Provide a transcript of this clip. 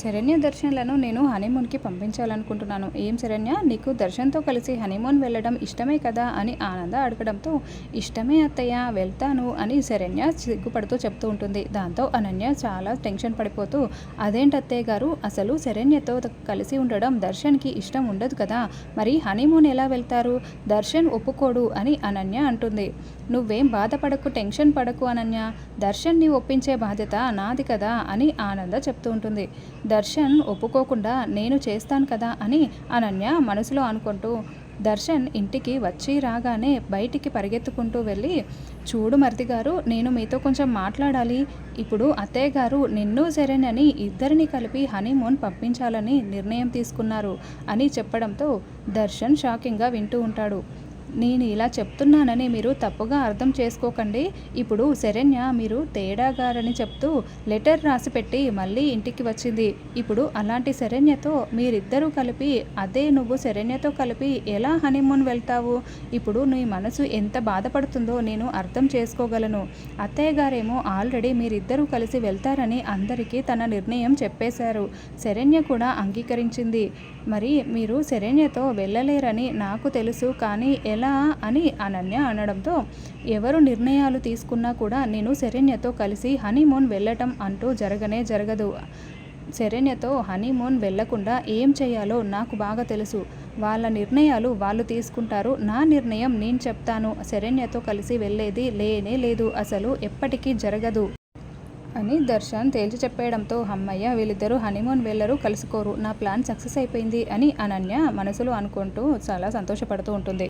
శరణ్య దర్శన్లను నేను హనీమూన్కి పంపించాలనుకుంటున్నాను. ఏం శరణ్య? నీకు దర్శన్తో కలిసి హనీమూన్ వెళ్ళడం ఇష్టమే కదా అని ఆనంద అడగడంతో ఇష్టమే అత్తయ్య వెళ్తాను అని శరణ్య సిగ్గుపడుతూ చెప్తూ ఉంటుంది. దాంతో అనన్య చాలా టెన్షన్ పడిపోతూ అదేంటి అత్తయ్య గారు? అసలు శరణ్యతో కలిసి ఉండడం దర్శన్కి ఇష్టం ఉండదు కదా. మరి హనీమూన్ ఎలా వెళ్తారు? దర్శన్ ఒప్పుకోడు అని అనన్య అంటుంది. నువ్వేం బాధపడకు టెన్షన్ పడకు అనన్య. దర్శన్ని ఒప్పించే బాధ్యత నాది కదా అని ఆనంద చెప్తూ ఉంటుంది. దర్శన్ ఒప్పుకోకుండా నేను చేస్తాను కదా అని అనన్య మనసులో అనుకుంటూ దర్శన్ ఇంటికి వచ్చి రాగానే బయటికి పరిగెత్తుకుంటూ వెళ్ళి చూడు మరిది గారు నేను మీతో కొంచెం మాట్లాడాలి. ఇప్పుడు అత్తయ్య గారు నిన్ను సరేనని ఇద్దరిని కలిపి హనీమూన్ పంపించాలని నిర్ణయం తీసుకున్నారు అని చెప్పడంతో దర్శన్ షాకింగ్గా వింటూ ఉంటాడు. నేను ఇలా చెప్తున్నానని మీరు తప్పుగా అర్థం చేసుకోకండి. ఇప్పుడు శరణ్య మీరు తేడాగారని చెప్తూ లెటర్ రాసి పెట్టి మళ్ళీ ఇంటికి వచ్చింది. ఇప్పుడు అలాంటి శరణ్యతో మీరిద్దరూ కలిపి అదే నువ్వు శరణ్యతో కలిపి ఎలా హనీమూన్ వెళ్తావు? ఇప్పుడు నీ మనసు ఎంత బాధపడుతుందో నేను అర్థం చేసుకోగలను. అత్తయ్య గారేమో ఆల్రెడీ మీరిద్దరూ కలిసి వెళ్తారని అందరికీ తన నిర్ణయం చెప్పేశారు. శరణ్య కూడా అంగీకరించింది. మరి మీరు శరణ్యతో వెళ్ళలేరని నాకు తెలుసు కానీ ఎలా అని అనన్య అనడంతో ఎవరు నిర్ణయాలు తీసుకున్నా కూడా నేను శరణ్యతో కలిసి హనీమూన్ వెళ్ళటం అంటూ జరగనే జరగదు. శరణ్యతో హనీమూన్ వెళ్ళకుండా ఏం చేయాలో నాకు బాగా తెలుసు. వాళ్ళ నిర్ణయాలు వాళ్ళు తీసుకుంటారు. నా నిర్ణయం నేను చెప్తాను. శరణ్యతో కలిసి వెళ్ళేది లేనే లేదు. అసలు ఎప్పటికీ జరగదు. అని దర్శన్ తేల్చి చెప్పేయడంతో అమ్మయ్య వీళ్ళిద్దరూ హనీమూన్ వెళ్ళరు. కలుసుకోరు. నా ప్లాన్ సక్సెస్ అయిపోయింది అని అనన్య మనసులో అనుకుంటూ చాలా సంతోషపడుతూ ఉంటుంది.